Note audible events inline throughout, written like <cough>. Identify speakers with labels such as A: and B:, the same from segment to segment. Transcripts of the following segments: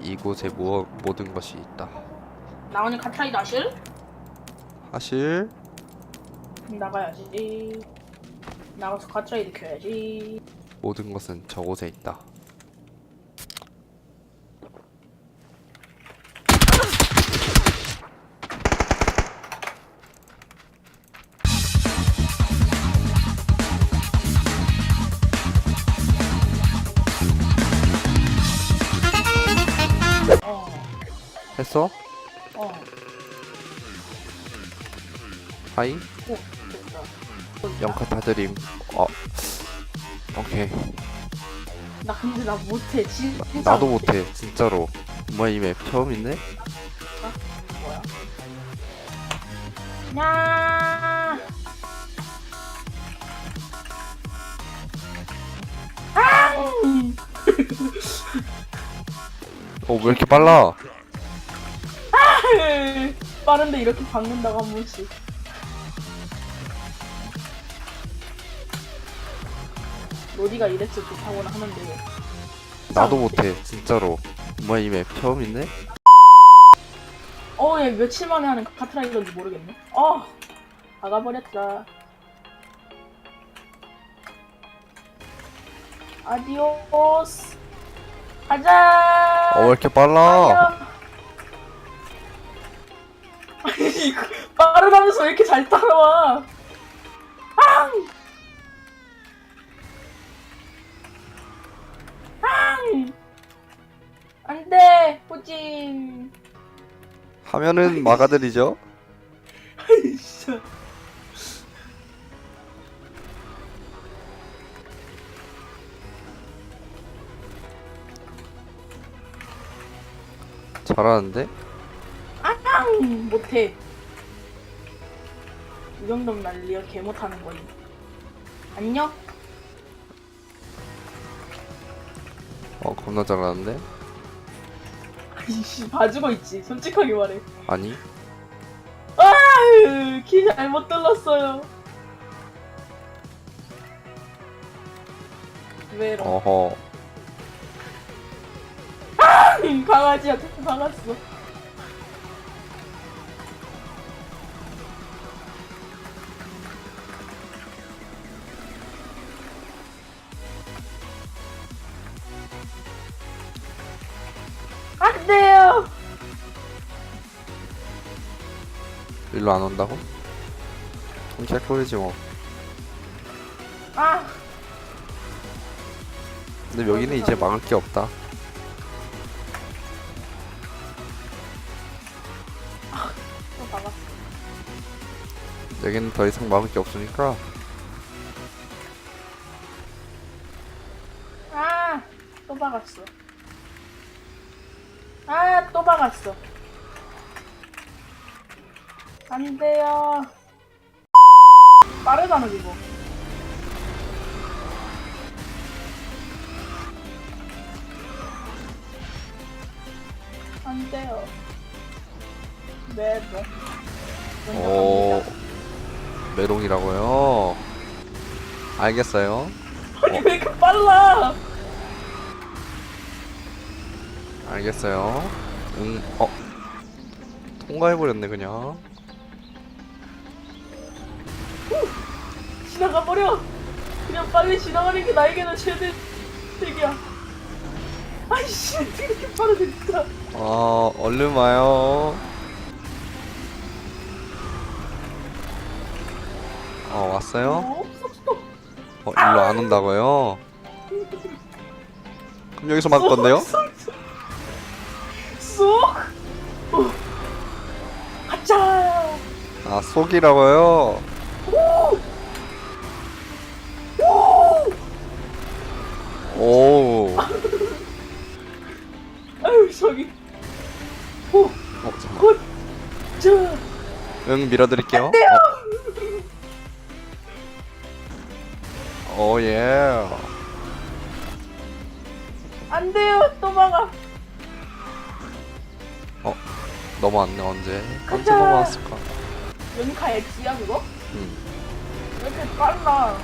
A: 이곳에 무, 모든 것이 있다.
B: 나 오늘 카타이 다실?
A: 사실
B: 나가야지. 나가서 카트라이드 켜야지.
A: 모든 것은 저곳에 있다. 하이?
B: 오, 됐다.
A: 영카 타 드림. 어. 오케이.
B: 나 근데 나 못해. 진짜.
A: 나도 못해. 진짜로. 뭐야 이 맵 처음인데?
B: 뭐야? 야. 아! <laughs>
A: 어왜 이렇게 빨라? <laughs>
B: 빠른데 이렇게 박는다고 한 번씩. 로디가 이랬어 좋다고는 하는데
A: 나도 못해. 진짜로. 뭐야 이맵 처음인데?
B: 어얘 며칠 만에 하는 카트라이더인지 모르겠네 어 나가버렸다 아디오스 가자
A: 어 왜 이렇게 빨라? <laughs>
B: 아니 이거 빠르다면서 왜 이렇게 잘 따라와
A: 하면은 막아드리죠.
B: 진짜
A: 잘하는데?
B: 앙! 못해 이 정도면 난리야 개 못하는 거임 안녕?
A: 어 겁나 잘하는데?
B: 아이씨 봐주고 있지 솔직하게 말해
A: 아니?
B: 아유 키 잘못 눌렀어요 왜로
A: 어허.
B: 강아지한테 박았
A: 일로 안 온다고? 통찰 꼴이지 뭐.
B: 아
A: 근데 여기는 이제 막을 게 없다.
B: 또 박았어
A: 여기는 더 이상 막을 게 없으니까
B: 아, 또 박았어. 아, 또 박았어. 안 돼요. 빠르다는 이거. 안 돼요. 네, 뭐. 먼저
A: 오
B: 갑니다.
A: 메롱이라고요. 알겠어요.
B: 아니, 왜 이렇게 빨라?
A: 알겠어요. 응. 어. 통과해버렸네 그냥.
B: 지나가 버려. 그냥 빨리 지나가는 게 나에게는 최대 득이야. 아이씨, 어떻게 이렇게 빠르게 진짜.
A: 어 얼른 와요. 어 왔어요?
B: 어. 어
A: 일로 안 온다고요? 그럼 여기서 막을 건데요?
B: 쏙. 어. 가자.
A: 아 속이라고요?
B: 오. 오.
A: 오.
B: 아유 저기. 오.
A: 어 잠깐.
B: 곧. 자.
A: 응 밀어드릴게요. 어. 오 예.
B: 안 돼요. 또 막아.
A: 넘어왔네 언제? 언제
B: 가자.
A: 넘어왔을까?
B: 연카 X야 그거?
A: 음.
B: 왜 이렇게 빨라?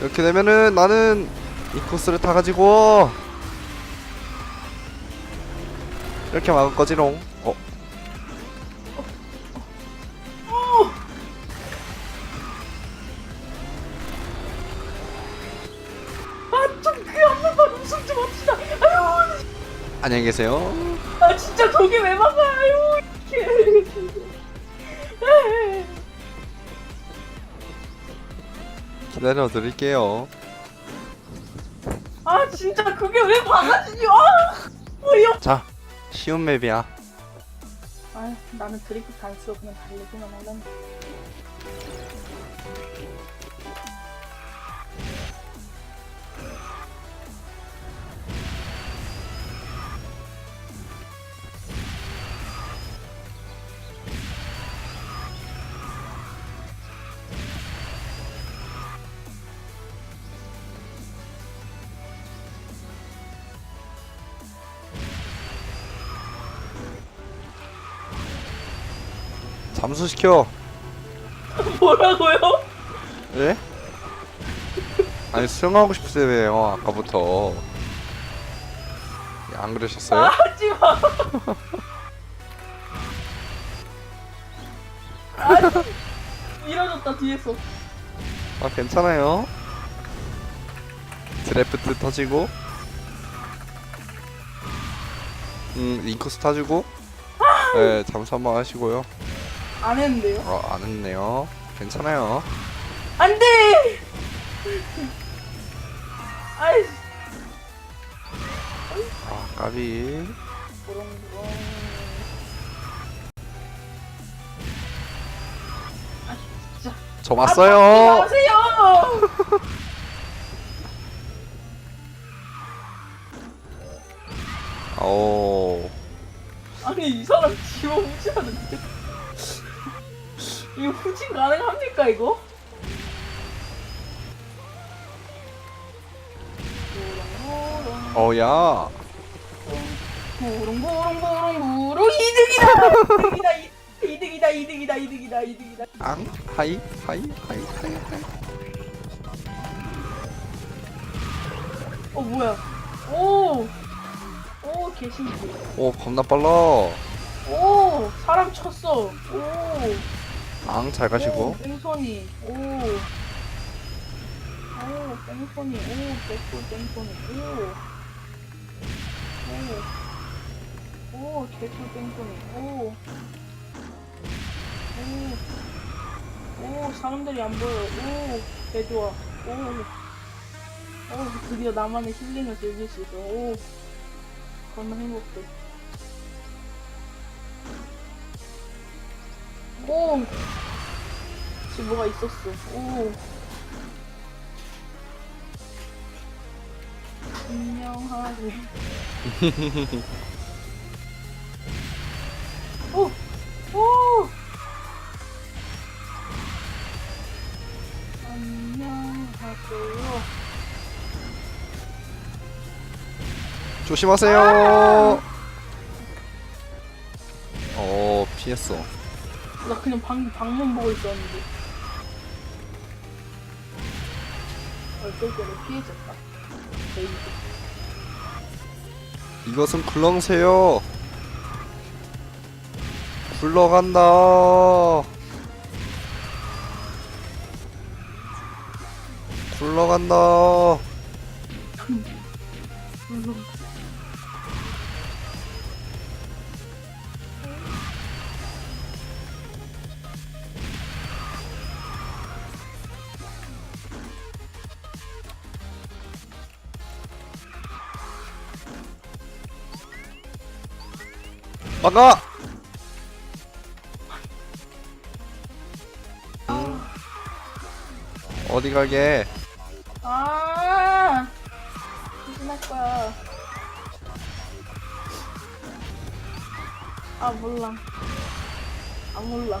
A: 이렇게 되면은 나는 이 코스를 타가지고 이렇게 막을 거지롱. 어,
B: 어! 아,
A: 안녕히 계세요.
B: 아 진짜 저게 왜 막아요?
A: 기다려 드릴게요.
B: 아 진짜 그게 왜 막아지지? 아, 어이없.
A: 자, 쉬운 맵이야.
B: 아, 나는 안 쓰고 그냥 달리기만 하려는데.
A: 잠수시켜. <laughs>
B: 뭐라고요?
A: 예? 아니 수영하고 싶으세요 아까부터. 안
B: 아,
A: 그러셨어요?
B: 하지 마. <laughs> 아, 밀어줬다 뒤에서.
A: 아 괜찮아요. 드래프트 터지고, 음 인코스 타주고, 네 잠수 한번 하시고요.
B: 안 했는데요?
A: 어, 안 했네요. 괜찮아요.
B: 안 돼! 아이,
A: 아 까비.
B: 부렁부렁. 아.
A: 저
B: 아,
A: 왔어요.
B: 나오세요! 가능합니까, 이거?
A: 어야.
B: 이득이다! 이득이다, 이득이다, 이득이다, 이득이다, 이득이다.
A: 앙 하이 하이 하이 하이 하이.
B: 어, 뭐야. 오! 오, 개신기.
A: 오 겁나 빨라.
B: 오! 사람 쳤어. 오!
A: 앙잘 가시고.
B: 오, 뺑소니. 오. 오, 뺑소니. 오, 개꿀 뺑소니. 오. 오. 오, 개꿀 뺑소니. 오. 오. 오, 사람들이 안 보여. 오, 개 좋아. 오. 오, 드디어 나만의 힐링을 즐길 수 있어. 오. 겁나 행복해. 오! 지금 뭐가 있었어. 오. 안녕하세요. 오! 오! 안녕하세요.
A: 조심하세요. 어 피했어.
B: 나 그냥 방, 방문 보고 있었는데. 얼떨결에 피해졌다. 레이드.
A: 이것은 굴렁쇠요. 굴러간다. 굴러간다.
B: 물론.
A: 막아. 음. 어디 가게?
B: 아! 조심할 거야. 아, 몰라. 아, 몰라.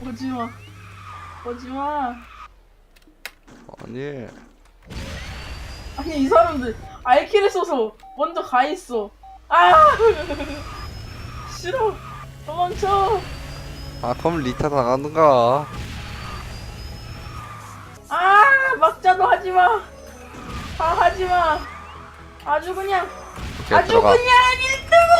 B: 오지 마. 오지 마.
A: 아니.
B: 아니, 이 사람들 알키를 써서 먼저 가 있어. 아! <laughs> 싫어. 도망쳐.
A: 아 그럼 리타 나가는가?
B: 아! 막자도 하지 마. 아, 하지 마. 아주 그냥.
A: 오케이
B: 아주
A: 들어가.
B: 그냥 1등을